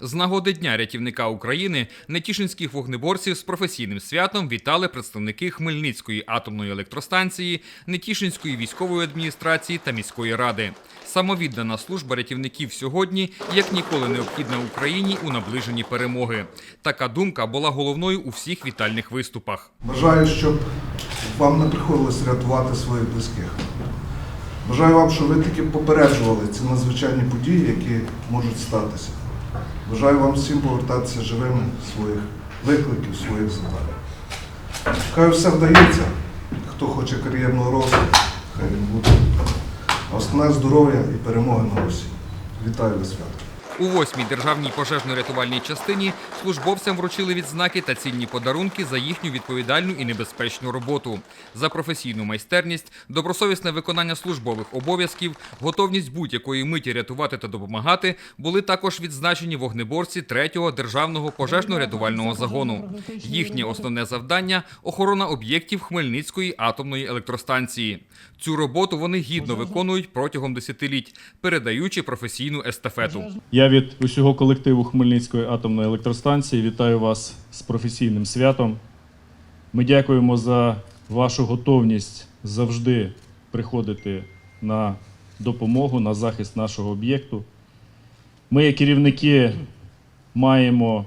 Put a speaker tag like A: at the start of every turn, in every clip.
A: З нагоди Дня рятівника України нетішинських вогнеборців з професійним святом вітали представники Хмельницької атомної електростанції, Нетішинської військової адміністрації та міської ради. Самовіддана служба рятівників сьогодні як ніколи необхідна Україні у наближенні перемоги. Така думка була головною у всіх вітальних виступах.
B: Бажаю, щоб вам не приходилось рятувати своїх близьких. Бажаю вам, щоб ви таки попереджували ці надзвичайні події, які можуть статися. Бажаю вам всім повертатися живими своїх викликів, своїх завдань. Хай все вдається. Хто хоче кар'єрного росту, хай він буде. Основне здоров'я і перемоги на Росії. Вітаю вас свято.
A: У восьмій державній пожежно-рятувальній частині службовцям вручили відзнаки та цінні подарунки за їхню відповідальну і небезпечну роботу, за професійну майстерність, добросовісне виконання службових обов'язків, готовність будь-якої миті рятувати та допомагати були також відзначені вогнеборці 3-го державного пожежно-рятувального загону. Їхнє основне завдання охорона об'єктів Хмельницької атомної електростанції. Цю роботу вони гідно виконують протягом десятиліть, передаючи професійну естафету.
C: Від усього колективу Хмельницької атомної електростанції вітаю вас з професійним святом. Ми дякуємо за вашу готовність завжди приходити на допомогу, на захист нашого об'єкту. Ми, як керівники, маємо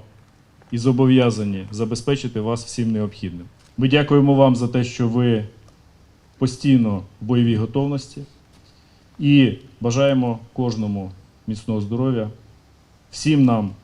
C: і зобов'язані забезпечити вас всім необхідним. Ми дякуємо вам за те, що ви постійно в бойовій готовності і бажаємо кожному міцного здоров'я, всім нам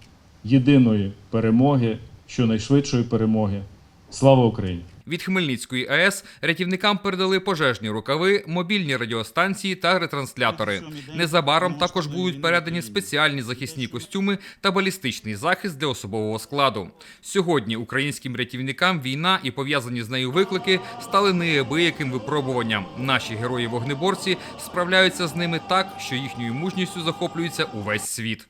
C: єдиної перемоги, щонайшвидшої перемоги. Слава Україні!
A: Від Хмельницької АЕС рятівникам передали пожежні рукави, мобільні радіостанції та ретранслятори. Незабаром також будуть передані спеціальні захисні костюми та балістичний захист для особового складу. Сьогодні українським рятівникам війна і пов'язані з нею виклики стали неабияким випробуванням. Наші герої-вогнеборці справляються з ними так, що їхньою мужністю захоплюється увесь світ.